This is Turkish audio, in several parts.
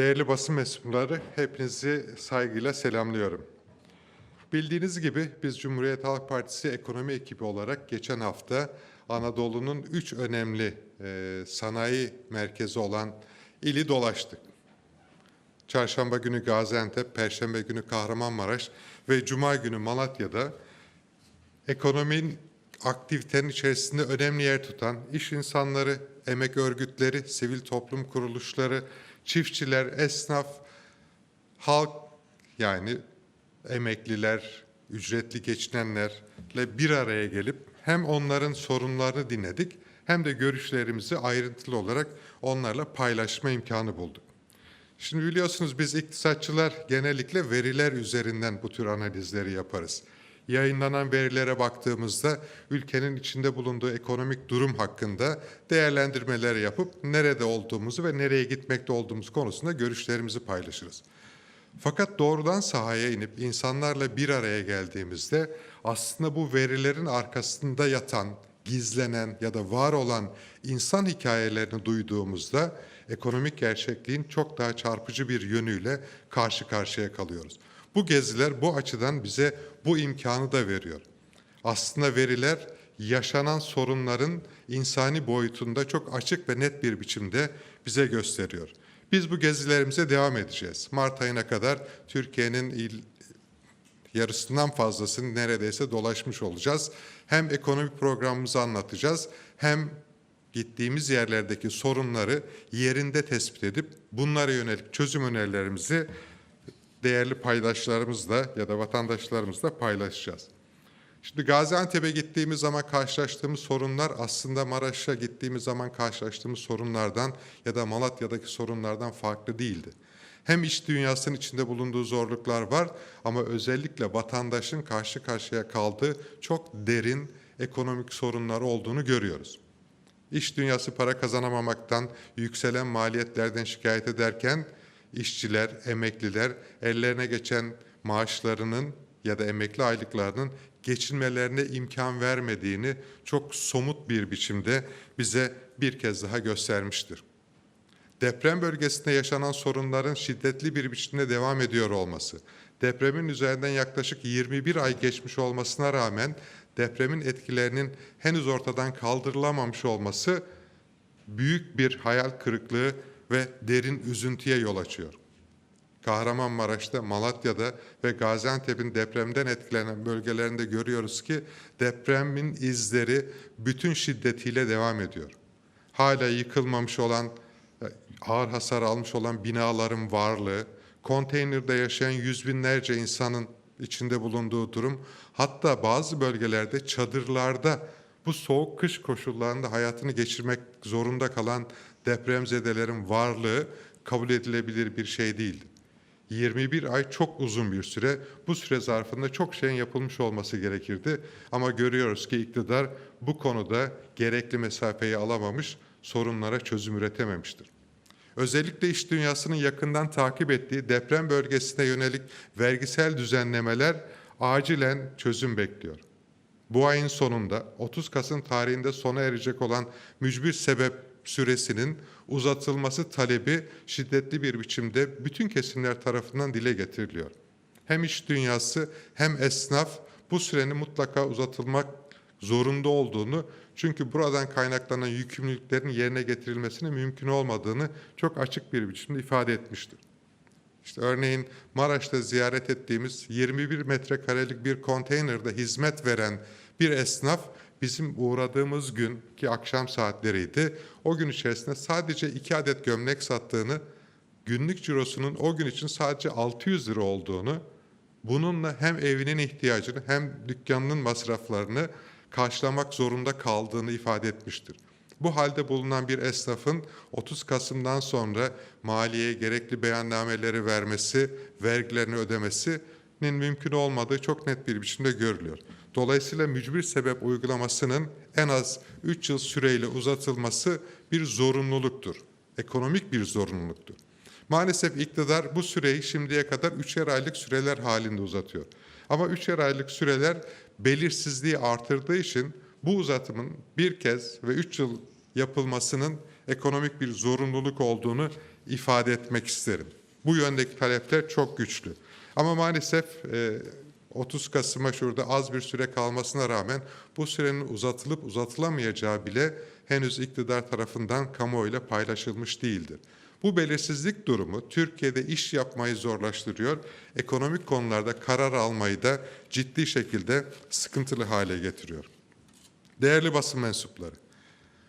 Değerli basın mensupları, hepinizi saygıyla selamlıyorum. Bildiğiniz gibi biz Cumhuriyet Halk Partisi ekonomi ekibi olarak geçen hafta Anadolu'nun üç önemli e, sanayi merkezi olan ili dolaştık. Çarşamba günü Gaziantep, Perşembe günü Kahramanmaraş ve Cuma günü Malatya'da ekonominin aktivitenin içerisinde önemli yer tutan iş insanları, emek örgütleri, sivil toplum kuruluşları, çiftçiler, esnaf, halk yani emekliler, ücretli geçinenlerle bir araya gelip hem onların sorunlarını dinledik hem de görüşlerimizi ayrıntılı olarak onlarla paylaşma imkanı bulduk. Şimdi biliyorsunuz biz iktisatçılar genellikle veriler üzerinden bu tür analizleri yaparız. Yayınlanan verilere baktığımızda ülkenin içinde bulunduğu ekonomik durum hakkında değerlendirmeler yapıp nerede olduğumuzu ve nereye gitmekte olduğumuz konusunda görüşlerimizi paylaşırız. Fakat doğrudan sahaya inip insanlarla bir araya geldiğimizde aslında bu verilerin arkasında yatan, gizlenen ya da var olan insan hikayelerini duyduğumuzda ekonomik gerçekliğin çok daha çarpıcı bir yönüyle karşı karşıya kalıyoruz. Bu geziler bu açıdan bize bu imkanı da veriyor. Aslında veriler yaşanan sorunların insani boyutunda çok açık ve net bir biçimde bize gösteriyor. Biz bu gezilerimize devam edeceğiz. Mart ayına kadar Türkiye'nin il, yarısından fazlasını neredeyse dolaşmış olacağız. Hem ekonomik programımızı anlatacağız hem gittiğimiz yerlerdeki sorunları yerinde tespit edip bunlara yönelik çözüm önerilerimizi değerli paydaşlarımızla ya da vatandaşlarımızla paylaşacağız. Şimdi Gaziantep'e gittiğimiz zaman karşılaştığımız sorunlar aslında Maraş'a gittiğimiz zaman karşılaştığımız sorunlardan ya da Malatya'daki sorunlardan farklı değildi. Hem iş dünyasının içinde bulunduğu zorluklar var ama özellikle vatandaşın karşı karşıya kaldığı çok derin ekonomik sorunlar olduğunu görüyoruz. İş dünyası para kazanamamaktan, yükselen maliyetlerden şikayet ederken işçiler, emekliler ellerine geçen maaşlarının ya da emekli aylıklarının geçinmelerine imkan vermediğini çok somut bir biçimde bize bir kez daha göstermiştir. Deprem bölgesinde yaşanan sorunların şiddetli bir biçimde devam ediyor olması, depremin üzerinden yaklaşık 21 ay geçmiş olmasına rağmen depremin etkilerinin henüz ortadan kaldırılamamış olması büyük bir hayal kırıklığı ve derin üzüntüye yol açıyor. Kahramanmaraş'ta, Malatya'da ve Gaziantep'in depremden etkilenen bölgelerinde görüyoruz ki depremin izleri bütün şiddetiyle devam ediyor. Hala yıkılmamış olan, ağır hasar almış olan binaların varlığı, konteynerde yaşayan yüz binlerce insanın içinde bulunduğu durum, hatta bazı bölgelerde çadırlarda bu soğuk kış koşullarında hayatını geçirmek zorunda kalan depremzedelerin varlığı kabul edilebilir bir şey değildi. 21 ay çok uzun bir süre. Bu süre zarfında çok şeyin yapılmış olması gerekirdi. Ama görüyoruz ki iktidar bu konuda gerekli mesafeyi alamamış, sorunlara çözüm üretememiştir. Özellikle iş dünyasının yakından takip ettiği deprem bölgesine yönelik vergisel düzenlemeler acilen çözüm bekliyor. Bu ayın sonunda 30 Kasım tarihinde sona erecek olan mücbir sebep süresinin uzatılması talebi şiddetli bir biçimde bütün kesimler tarafından dile getiriliyor. Hem iş dünyası hem esnaf bu sürenin mutlaka uzatılmak zorunda olduğunu çünkü buradan kaynaklanan yükümlülüklerin yerine getirilmesine mümkün olmadığını çok açık bir biçimde ifade etmiştir. İşte örneğin Maraş'ta ziyaret ettiğimiz 21 metrekarelik bir konteynerde hizmet veren bir esnaf bizim uğradığımız gün ki akşam saatleriydi. O gün içerisinde sadece iki adet gömlek sattığını, günlük cirosunun o gün için sadece 600 lira olduğunu, bununla hem evinin ihtiyacını hem dükkanının masraflarını karşılamak zorunda kaldığını ifade etmiştir. Bu halde bulunan bir esnafın 30 Kasım'dan sonra maliyeye gerekli beyannameleri vermesi, vergilerini ödemesinin mümkün olmadığı çok net bir biçimde görülüyor. Dolayısıyla mücbir sebep uygulamasının en az 3 yıl süreyle uzatılması bir zorunluluktur. Ekonomik bir zorunluluktur. Maalesef iktidar bu süreyi şimdiye kadar üçer aylık süreler halinde uzatıyor. Ama üçer aylık süreler belirsizliği artırdığı için bu uzatımın bir kez ve üç yıl yapılmasının ekonomik bir zorunluluk olduğunu ifade etmek isterim. Bu yöndeki talepler çok güçlü. Ama maalesef e, 30 Kasım'a şurada az bir süre kalmasına rağmen bu sürenin uzatılıp uzatılamayacağı bile henüz iktidar tarafından kamuoyuyla paylaşılmış değildir. Bu belirsizlik durumu Türkiye'de iş yapmayı zorlaştırıyor, ekonomik konularda karar almayı da ciddi şekilde sıkıntılı hale getiriyor. Değerli basın mensupları,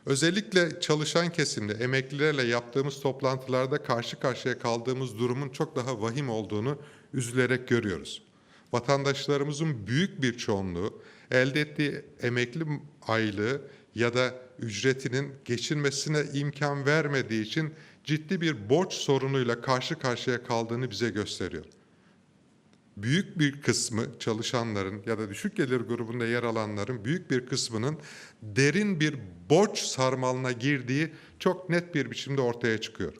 özellikle çalışan kesimle, emeklilerle yaptığımız toplantılarda karşı karşıya kaldığımız durumun çok daha vahim olduğunu üzülerek görüyoruz. Vatandaşlarımızın büyük bir çoğunluğu elde ettiği emekli aylığı ya da ücretinin geçinmesine imkan vermediği için ciddi bir borç sorunuyla karşı karşıya kaldığını bize gösteriyor. Büyük bir kısmı çalışanların ya da düşük gelir grubunda yer alanların büyük bir kısmının derin bir borç sarmalına girdiği çok net bir biçimde ortaya çıkıyor.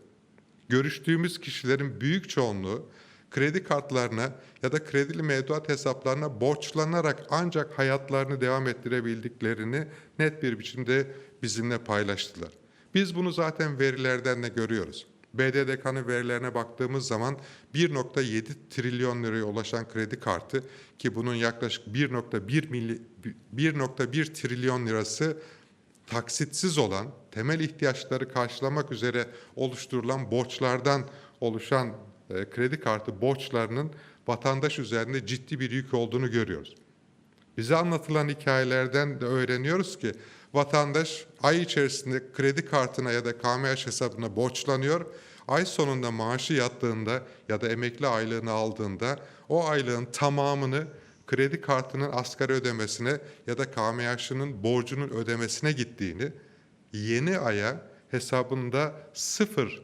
Görüştüğümüz kişilerin büyük çoğunluğu kredi kartlarına ya da kredili mevduat hesaplarına borçlanarak ancak hayatlarını devam ettirebildiklerini net bir biçimde bizimle paylaştılar. Biz bunu zaten verilerden de görüyoruz. BDDK'nın verilerine baktığımız zaman 1.7 trilyon liraya ulaşan kredi kartı ki bunun yaklaşık 1.1 milli 1.1 trilyon lirası taksitsiz olan temel ihtiyaçları karşılamak üzere oluşturulan borçlardan oluşan e, kredi kartı borçlarının vatandaş üzerinde ciddi bir yük olduğunu görüyoruz. Bize anlatılan hikayelerden de öğreniyoruz ki vatandaş ay içerisinde kredi kartına ya da KMH hesabına borçlanıyor. Ay sonunda maaşı yattığında ya da emekli aylığını aldığında o aylığın tamamını kredi kartının asgari ödemesine ya da KMH'ının borcunun ödemesine gittiğini, yeni aya hesabında sıfır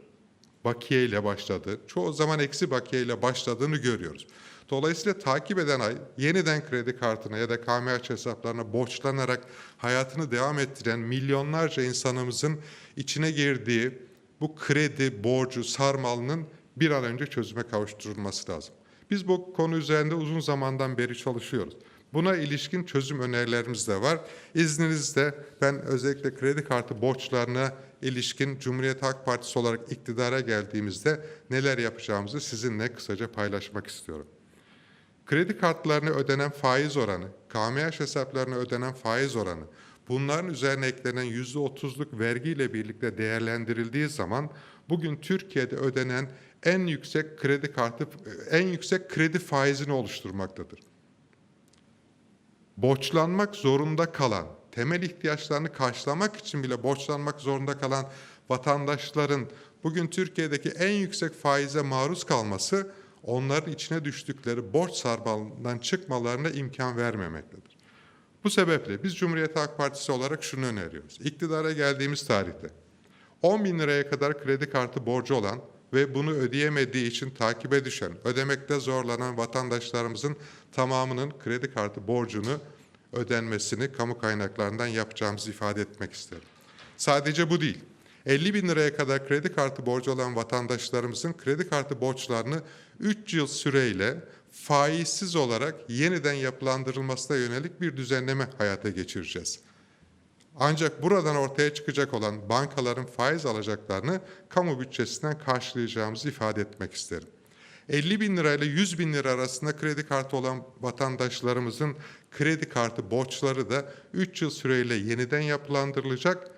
bakiye ile başladı. Çoğu zaman eksi bakiye ile başladığını görüyoruz. Dolayısıyla takip eden ay yeniden kredi kartına ya da KMH hesaplarına borçlanarak hayatını devam ettiren milyonlarca insanımızın içine girdiği bu kredi borcu sarmalının bir an önce çözüme kavuşturulması lazım. Biz bu konu üzerinde uzun zamandan beri çalışıyoruz. Buna ilişkin çözüm önerilerimiz de var. İzninizle ben özellikle kredi kartı borçlarına ilişkin Cumhuriyet Halk Partisi olarak iktidara geldiğimizde neler yapacağımızı sizinle kısaca paylaşmak istiyorum. Kredi kartlarına ödenen faiz oranı, KMH hesaplarına ödenen faiz oranı, bunların üzerine eklenen yüzde otuzluk vergiyle birlikte değerlendirildiği zaman bugün Türkiye'de ödenen en yüksek kredi kartı, en yüksek kredi faizini oluşturmaktadır. Borçlanmak zorunda kalan, temel ihtiyaçlarını karşılamak için bile borçlanmak zorunda kalan vatandaşların bugün Türkiye'deki en yüksek faize maruz kalması onların içine düştükleri borç sarmalından çıkmalarına imkan vermemektedir. Bu sebeple biz Cumhuriyet Halk Partisi olarak şunu öneriyoruz. İktidara geldiğimiz tarihte 10 bin liraya kadar kredi kartı borcu olan ve bunu ödeyemediği için takibe düşen, ödemekte zorlanan vatandaşlarımızın tamamının kredi kartı borcunu ödenmesini kamu kaynaklarından yapacağımızı ifade etmek isterim. Sadece bu değil. 50 bin liraya kadar kredi kartı borcu olan vatandaşlarımızın kredi kartı borçlarını 3 yıl süreyle faizsiz olarak yeniden yapılandırılmasına yönelik bir düzenleme hayata geçireceğiz. Ancak buradan ortaya çıkacak olan bankaların faiz alacaklarını kamu bütçesinden karşılayacağımızı ifade etmek isterim. 50 bin lirayla 100 bin lira arasında kredi kartı olan vatandaşlarımızın kredi kartı borçları da 3 yıl süreyle yeniden yapılandırılacak.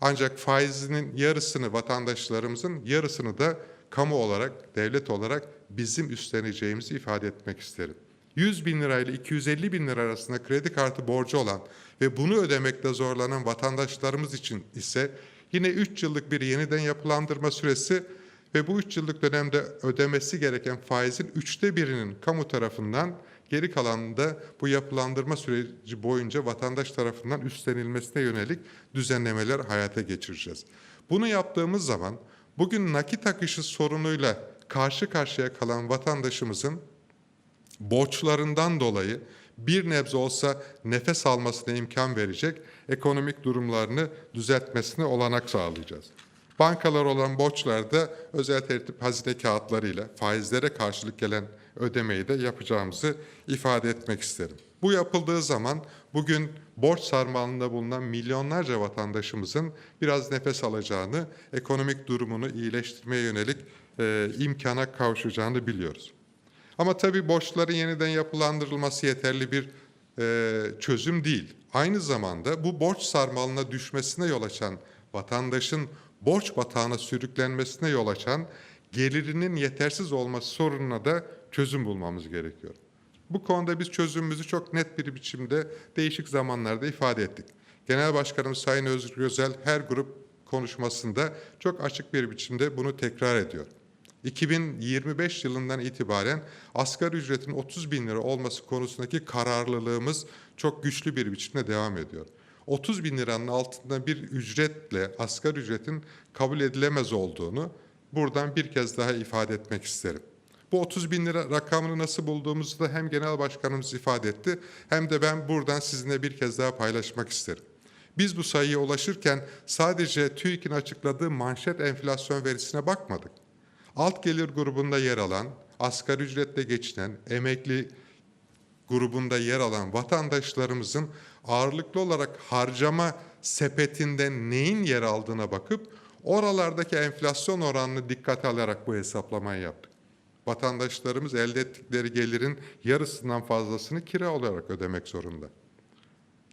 Ancak faizinin yarısını vatandaşlarımızın yarısını da kamu olarak, devlet olarak bizim üstleneceğimizi ifade etmek isterim. 100 bin lirayla 250 bin lira arasında kredi kartı borcu olan ve bunu ödemekte zorlanan vatandaşlarımız için ise yine 3 yıllık bir yeniden yapılandırma süresi ve bu 3 yıllık dönemde ödemesi gereken faizin üçte birinin kamu tarafından geri kalanında bu yapılandırma süreci boyunca vatandaş tarafından üstlenilmesine yönelik düzenlemeler hayata geçireceğiz. Bunu yaptığımız zaman bugün nakit akışı sorunuyla karşı karşıya kalan vatandaşımızın borçlarından dolayı bir nebze olsa nefes almasına imkan verecek ekonomik durumlarını düzeltmesine olanak sağlayacağız. Bankalar olan borçlarda özel tertip hazine kağıtlarıyla faizlere karşılık gelen ödemeyi de yapacağımızı ifade etmek isterim. Bu yapıldığı zaman bugün borç sarmalında bulunan milyonlarca vatandaşımızın biraz nefes alacağını, ekonomik durumunu iyileştirmeye yönelik e, imkana kavuşacağını biliyoruz. Ama tabii borçların yeniden yapılandırılması yeterli bir e, çözüm değil. Aynı zamanda bu borç sarmalına düşmesine yol açan vatandaşın borç batağına sürüklenmesine yol açan gelirinin yetersiz olması sorununa da çözüm bulmamız gerekiyor. Bu konuda biz çözümümüzü çok net bir biçimde değişik zamanlarda ifade ettik. Genel Başkanımız Sayın Özgür Özel her grup konuşmasında çok açık bir biçimde bunu tekrar ediyor. 2025 yılından itibaren asgari ücretin 30 bin lira olması konusundaki kararlılığımız çok güçlü bir biçimde devam ediyor. 30 bin liranın altında bir ücretle asgari ücretin kabul edilemez olduğunu buradan bir kez daha ifade etmek isterim. Bu 30 bin lira rakamını nasıl bulduğumuzu da hem genel başkanımız ifade etti hem de ben buradan sizinle bir kez daha paylaşmak isterim. Biz bu sayıya ulaşırken sadece TÜİK'in açıkladığı manşet enflasyon verisine bakmadık. Alt gelir grubunda yer alan, asgari ücretle geçinen, emekli grubunda yer alan vatandaşlarımızın ağırlıklı olarak harcama sepetinde neyin yer aldığına bakıp oralardaki enflasyon oranını dikkate alarak bu hesaplamayı yaptık. Vatandaşlarımız elde ettikleri gelirin yarısından fazlasını kira olarak ödemek zorunda.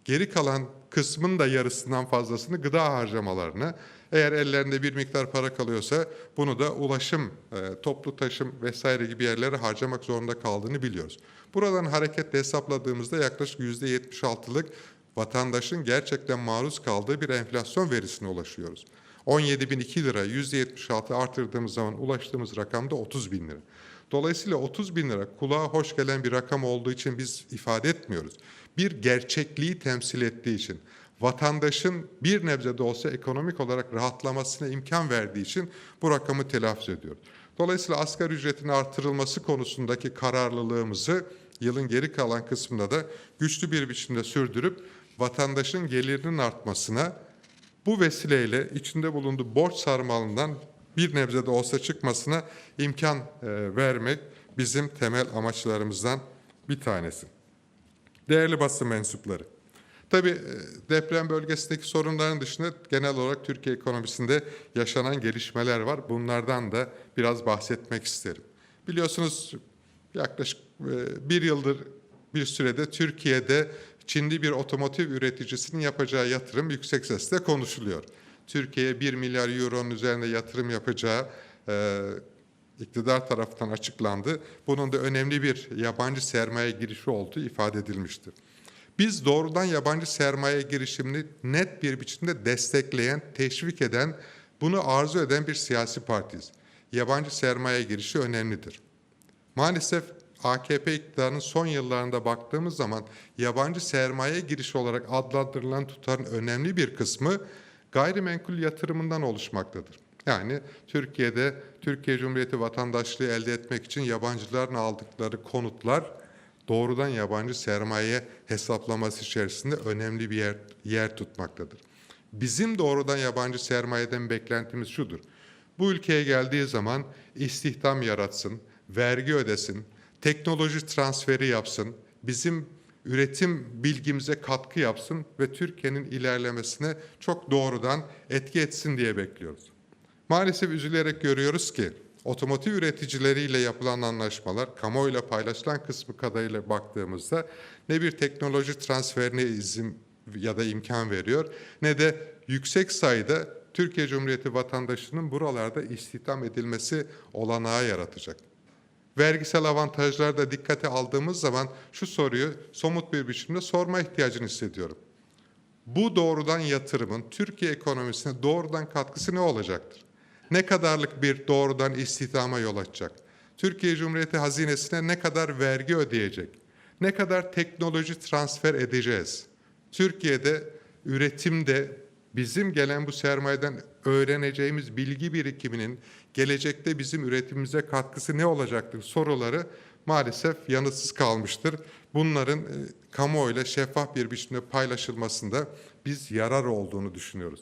Geri kalan kısmın da yarısından fazlasını gıda harcamalarına, eğer ellerinde bir miktar para kalıyorsa bunu da ulaşım, e, toplu taşım vesaire gibi yerlere harcamak zorunda kaldığını biliyoruz. Buradan hareketle hesapladığımızda yaklaşık %76'lık vatandaşın gerçekten maruz kaldığı bir enflasyon verisine ulaşıyoruz. 17.002 lira %76 artırdığımız zaman ulaştığımız rakam da 30 bin lira. Dolayısıyla 30 bin lira kulağa hoş gelen bir rakam olduğu için biz ifade etmiyoruz. Bir gerçekliği temsil ettiği için, vatandaşın bir nebze de olsa ekonomik olarak rahatlamasına imkan verdiği için bu rakamı telaffuz ediyoruz. Dolayısıyla asgari ücretin artırılması konusundaki kararlılığımızı yılın geri kalan kısmında da güçlü bir biçimde sürdürüp vatandaşın gelirinin artmasına, bu vesileyle içinde bulunduğu borç sarmalından bir nebze de olsa çıkmasına imkan e, vermek bizim temel amaçlarımızdan bir tanesi. Değerli basın mensupları, tabii e, deprem bölgesindeki sorunların dışında genel olarak Türkiye ekonomisinde yaşanan gelişmeler var. Bunlardan da biraz bahsetmek isterim. Biliyorsunuz yaklaşık e, bir yıldır bir sürede Türkiye'de Çinli bir otomotiv üreticisinin yapacağı yatırım yüksek sesle konuşuluyor. Türkiye'ye 1 milyar euronun üzerinde yatırım yapacağı e, iktidar tarafından açıklandı. Bunun da önemli bir yabancı sermaye girişi olduğu ifade edilmiştir. Biz doğrudan yabancı sermaye girişimini net bir biçimde destekleyen, teşvik eden, bunu arzu eden bir siyasi partiyiz. Yabancı sermaye girişi önemlidir. Maalesef AKP iktidarının son yıllarında baktığımız zaman yabancı sermaye girişi olarak adlandırılan tutarın önemli bir kısmı gayrimenkul yatırımından oluşmaktadır. Yani Türkiye'de Türkiye Cumhuriyeti vatandaşlığı elde etmek için yabancıların aldıkları konutlar doğrudan yabancı sermaye hesaplaması içerisinde önemli bir yer, yer tutmaktadır. Bizim doğrudan yabancı sermayeden beklentimiz şudur. Bu ülkeye geldiği zaman istihdam yaratsın, vergi ödesin, teknoloji transferi yapsın, bizim üretim bilgimize katkı yapsın ve Türkiye'nin ilerlemesine çok doğrudan etki etsin diye bekliyoruz. Maalesef üzülerek görüyoruz ki otomotiv üreticileriyle yapılan anlaşmalar kamuoyuyla paylaşılan kısmı kadarıyla baktığımızda ne bir teknoloji transferine izin ya da imkan veriyor ne de yüksek sayıda Türkiye Cumhuriyeti vatandaşının buralarda istihdam edilmesi olanağı yaratacak vergisel avantajları da dikkate aldığımız zaman şu soruyu somut bir biçimde sorma ihtiyacını hissediyorum. Bu doğrudan yatırımın Türkiye ekonomisine doğrudan katkısı ne olacaktır? Ne kadarlık bir doğrudan istihdama yol açacak? Türkiye Cumhuriyeti hazinesine ne kadar vergi ödeyecek? Ne kadar teknoloji transfer edeceğiz? Türkiye'de üretimde bizim gelen bu sermayeden öğreneceğimiz bilgi birikiminin gelecekte bizim üretimimize katkısı ne olacaktır soruları maalesef yanıtsız kalmıştır. Bunların e, kamuoyuyla şeffaf bir biçimde paylaşılmasında biz yarar olduğunu düşünüyoruz.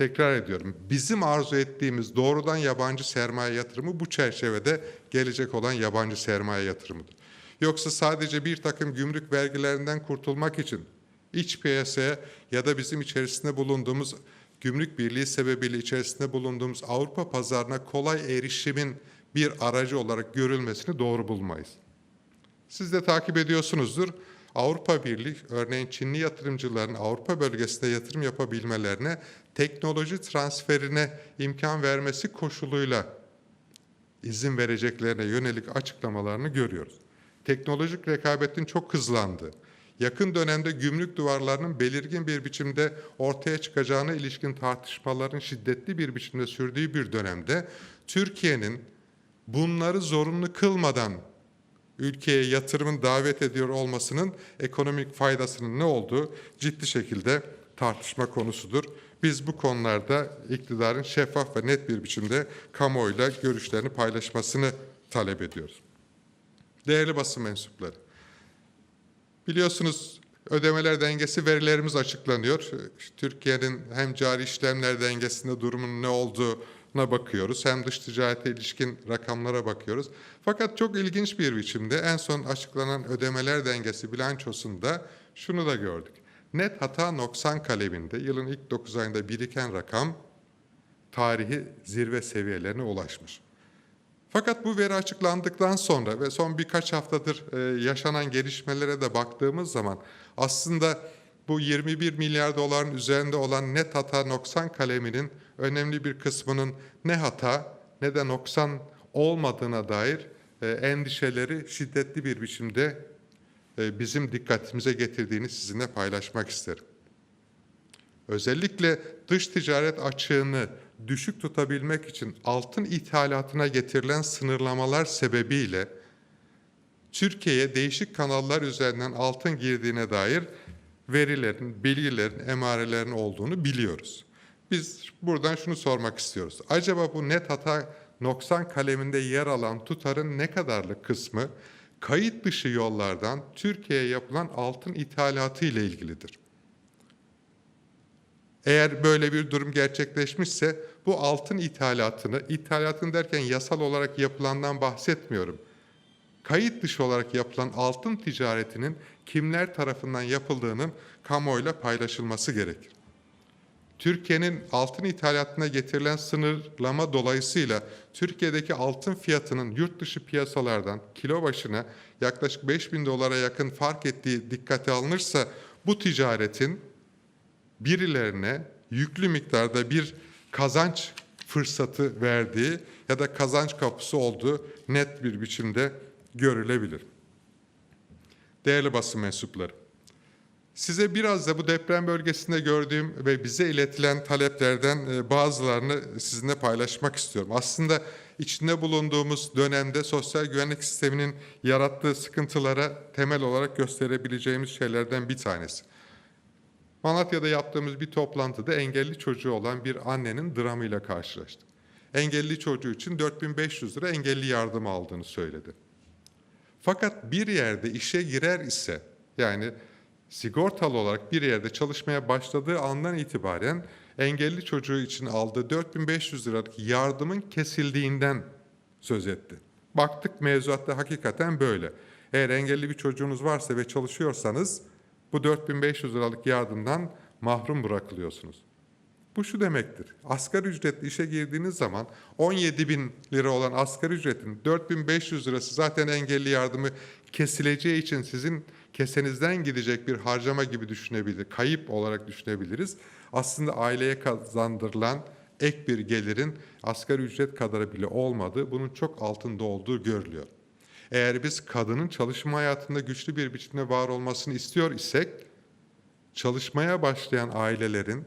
Tekrar ediyorum. Bizim arzu ettiğimiz doğrudan yabancı sermaye yatırımı bu çerçevede gelecek olan yabancı sermaye yatırımıdır. Yoksa sadece bir takım gümrük vergilerinden kurtulmak için iç piyasaya ya da bizim içerisinde bulunduğumuz gümrük birliği sebebiyle içerisinde bulunduğumuz Avrupa pazarına kolay erişimin bir aracı olarak görülmesini doğru bulmayız. Siz de takip ediyorsunuzdur. Avrupa Birliği örneğin Çinli yatırımcıların Avrupa bölgesinde yatırım yapabilmelerine teknoloji transferine imkan vermesi koşuluyla izin vereceklerine yönelik açıklamalarını görüyoruz. Teknolojik rekabetin çok hızlandığı, yakın dönemde gümrük duvarlarının belirgin bir biçimde ortaya çıkacağına ilişkin tartışmaların şiddetli bir biçimde sürdüğü bir dönemde Türkiye'nin bunları zorunlu kılmadan ülkeye yatırımın davet ediyor olmasının ekonomik faydasının ne olduğu ciddi şekilde tartışma konusudur. Biz bu konularda iktidarın şeffaf ve net bir biçimde kamuoyuyla görüşlerini paylaşmasını talep ediyoruz. Değerli basın mensupları, biliyorsunuz ödemeler dengesi verilerimiz açıklanıyor. Türkiye'nin hem cari işlemler dengesinde durumunun ne olduğuna bakıyoruz hem dış ticarete ilişkin rakamlara bakıyoruz. Fakat çok ilginç bir biçimde en son açıklanan ödemeler dengesi bilançosunda şunu da gördük. Net hata noksan kaleminde yılın ilk 9 ayında biriken rakam tarihi zirve seviyelerine ulaşmış. Fakat bu veri açıklandıktan sonra ve son birkaç haftadır e, yaşanan gelişmelere de baktığımız zaman aslında bu 21 milyar doların üzerinde olan net hata noksan kaleminin önemli bir kısmının ne hata ne de noksan olmadığına dair e, endişeleri şiddetli bir biçimde e, bizim dikkatimize getirdiğini sizinle paylaşmak isterim. Özellikle dış ticaret açığını düşük tutabilmek için altın ithalatına getirilen sınırlamalar sebebiyle Türkiye'ye değişik kanallar üzerinden altın girdiğine dair verilerin, bilgilerin, emarelerin olduğunu biliyoruz. Biz buradan şunu sormak istiyoruz. Acaba bu net hata noksan kaleminde yer alan tutarın ne kadarlık kısmı kayıt dışı yollardan Türkiye'ye yapılan altın ithalatı ile ilgilidir? Eğer böyle bir durum gerçekleşmişse bu altın ithalatını, ithalatın derken yasal olarak yapılandan bahsetmiyorum. Kayıt dışı olarak yapılan altın ticaretinin kimler tarafından yapıldığının kamuoyuyla paylaşılması gerekir. Türkiye'nin altın ithalatına getirilen sınırlama dolayısıyla Türkiye'deki altın fiyatının yurt dışı piyasalardan kilo başına yaklaşık 5 bin dolara yakın fark ettiği dikkate alınırsa bu ticaretin birilerine yüklü miktarda bir kazanç fırsatı verdiği ya da kazanç kapısı olduğu net bir biçimde görülebilir. Değerli basın mensupları, size biraz da bu deprem bölgesinde gördüğüm ve bize iletilen taleplerden e, bazılarını sizinle paylaşmak istiyorum. Aslında içinde bulunduğumuz dönemde sosyal güvenlik sisteminin yarattığı sıkıntılara temel olarak gösterebileceğimiz şeylerden bir tanesi. Malatya'da yaptığımız bir toplantıda engelli çocuğu olan bir annenin dramıyla karşılaştık. Engelli çocuğu için 4500 lira engelli yardım aldığını söyledi. Fakat bir yerde işe girer ise yani sigortalı olarak bir yerde çalışmaya başladığı andan itibaren engelli çocuğu için aldığı 4500 liralık yardımın kesildiğinden söz etti. Baktık mevzuatta hakikaten böyle. Eğer engelli bir çocuğunuz varsa ve çalışıyorsanız bu 4500 liralık yardımdan mahrum bırakılıyorsunuz. Bu şu demektir. Asgari ücretli işe girdiğiniz zaman 17 bin lira olan asgari ücretin 4500 lirası zaten engelli yardımı kesileceği için sizin kesenizden gidecek bir harcama gibi düşünebilir, kayıp olarak düşünebiliriz. Aslında aileye kazandırılan ek bir gelirin asgari ücret kadarı bile olmadığı, bunun çok altında olduğu görülüyor. Eğer biz kadının çalışma hayatında güçlü bir biçimde var olmasını istiyor isek, çalışmaya başlayan ailelerin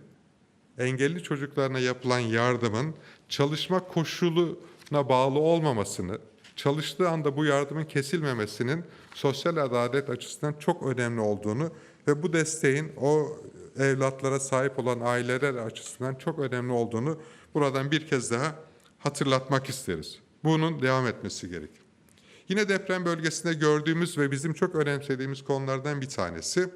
engelli çocuklarına yapılan yardımın çalışma koşuluna bağlı olmamasını, çalıştığı anda bu yardımın kesilmemesinin sosyal adalet açısından çok önemli olduğunu ve bu desteğin o evlatlara sahip olan aileler açısından çok önemli olduğunu buradan bir kez daha hatırlatmak isteriz. Bunun devam etmesi gerekir. Yine deprem bölgesinde gördüğümüz ve bizim çok önemsediğimiz konulardan bir tanesi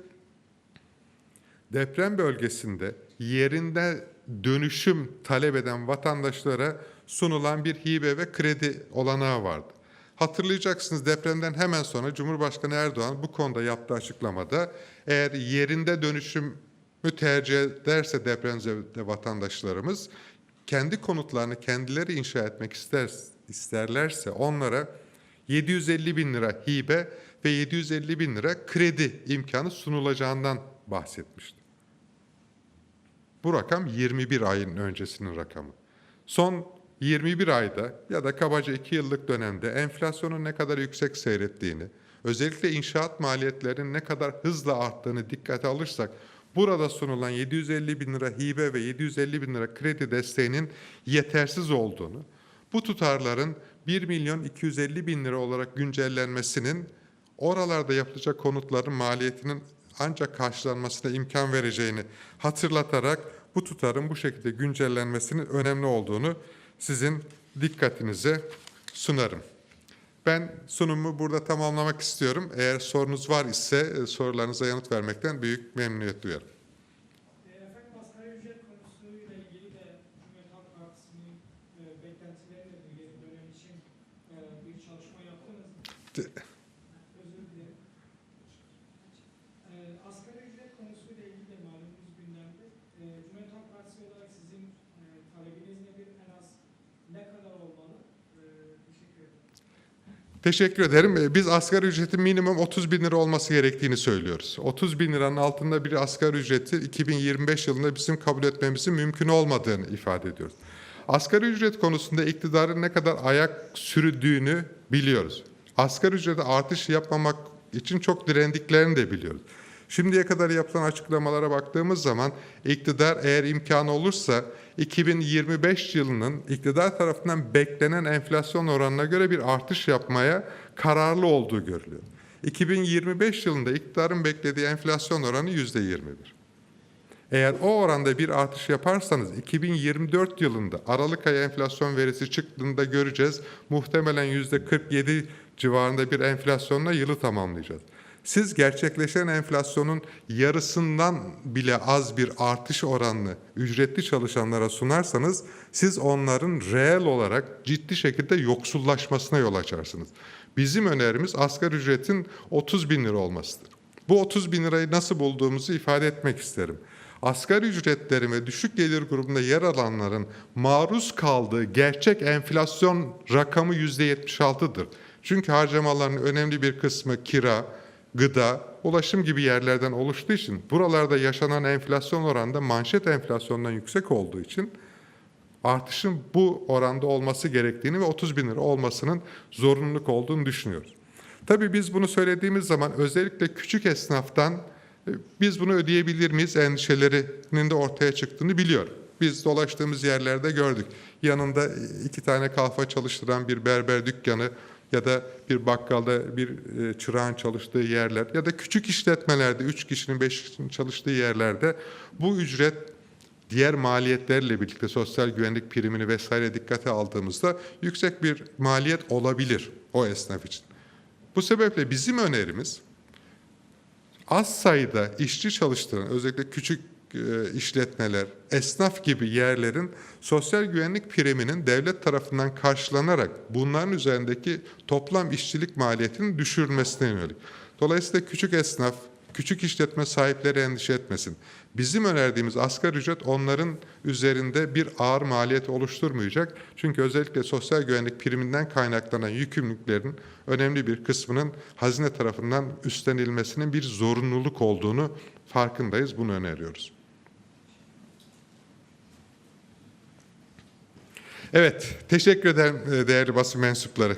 deprem bölgesinde yerinde dönüşüm talep eden vatandaşlara sunulan bir hibe ve kredi olanağı vardı. Hatırlayacaksınız depremden hemen sonra Cumhurbaşkanı Erdoğan bu konuda yaptığı açıklamada eğer yerinde dönüşümü tercih ederse depremzede vatandaşlarımız kendi konutlarını kendileri inşa etmek ister, isterlerse onlara 750 bin lira hibe ve 750 bin lira kredi imkanı sunulacağından bahsetmişti. Bu rakam 21 ayın öncesinin rakamı. Son 21 ayda ya da kabaca 2 yıllık dönemde enflasyonun ne kadar yüksek seyrettiğini, özellikle inşaat maliyetlerinin ne kadar hızla arttığını dikkate alırsak, burada sunulan 750 bin lira hibe ve 750 bin lira kredi desteğinin yetersiz olduğunu, bu tutarların 1 milyon 250 bin lira olarak güncellenmesinin oralarda yapılacak konutların maliyetinin ancak karşılanmasına imkan vereceğini hatırlatarak bu tutarın bu şekilde güncellenmesinin önemli olduğunu sizin dikkatinize sunarım. Ben sunumu burada tamamlamak istiyorum. Eğer sorunuz var ise e, sorularınıza yanıt vermekten büyük memnuniyet duyarım. E, Efendim asgari ücret konusuyla ilgili de Cumhuriyet Halk Partisi'nin e, beklentileri nedir? Yeni dönem için e, bir çalışma yaptınız mı? De- Özür dilerim. E, asgari ücret konusuyla ilgili de malumunuz gündemde. E, Cumhuriyet Halk Partisi olarak sizin e, talebiniz nedir? En az ne kadar olmalı? E, teşekkür ederim. Teşekkür ederim. Ee, Biz asgari ücretin minimum 30 bin lira olması gerektiğini söylüyoruz. 30 bin liranın altında bir asgari ücreti 2025 yılında bizim kabul etmemizin mümkün olmadığını ifade ediyoruz. Asgari ücret konusunda iktidarın ne kadar ayak sürdüğünü biliyoruz. Asgari ücrete artış yapmamak için çok direndiklerini de biliyoruz. Şimdiye kadar yapılan açıklamalara baktığımız zaman iktidar eğer imkanı olursa 2025 yılının iktidar tarafından beklenen enflasyon oranına göre bir artış yapmaya kararlı olduğu görülüyor. 2025 yılında iktidarın beklediği enflasyon oranı yüzde 21. Eğer o oranda bir artış yaparsanız 2024 yılında Aralık ayı enflasyon verisi çıktığında göreceğiz. Muhtemelen yüzde 47 civarında bir enflasyonla yılı tamamlayacağız. Siz gerçekleşen enflasyonun yarısından bile az bir artış oranını ücretli çalışanlara sunarsanız siz onların reel olarak ciddi şekilde yoksullaşmasına yol açarsınız. Bizim önerimiz asgari ücretin 30 bin lira olmasıdır. Bu 30 bin lirayı nasıl bulduğumuzu ifade etmek isterim. Asgari ücretlerin ve düşük gelir grubunda yer alanların maruz kaldığı gerçek enflasyon rakamı %76'dır. Çünkü harcamaların önemli bir kısmı kira, gıda, ulaşım gibi yerlerden oluştuğu için buralarda yaşanan enflasyon oranında manşet enflasyondan yüksek olduğu için artışın bu oranda olması gerektiğini ve 30 bin lira olmasının zorunluluk olduğunu düşünüyoruz. Tabii biz bunu söylediğimiz zaman özellikle küçük esnaftan e, biz bunu ödeyebilir miyiz endişelerinin de ortaya çıktığını biliyorum. Biz dolaştığımız yerlerde gördük. Yanında e, iki tane kalfa çalıştıran bir berber dükkanı ya da bir bakkalda bir e, çırağın çalıştığı yerler ya da küçük işletmelerde üç kişinin beş kişinin çalıştığı yerlerde bu ücret diğer maliyetlerle birlikte sosyal güvenlik primini vesaire dikkate aldığımızda yüksek bir maliyet olabilir o esnaf için. Bu sebeple bizim önerimiz az sayıda işçi çalıştıran özellikle küçük işletmeler, esnaf gibi yerlerin sosyal güvenlik priminin devlet tarafından karşılanarak bunların üzerindeki toplam işçilik maliyetinin düşürülmesine yönelik. Dolayısıyla küçük esnaf, küçük işletme sahipleri endişe etmesin. Bizim önerdiğimiz asgari ücret onların üzerinde bir ağır maliyet oluşturmayacak. Çünkü özellikle sosyal güvenlik priminden kaynaklanan yükümlülüklerin önemli bir kısmının hazine tarafından üstlenilmesinin bir zorunluluk olduğunu farkındayız. Bunu öneriyoruz. Evet, teşekkür ederim e, değerli basın mensupları.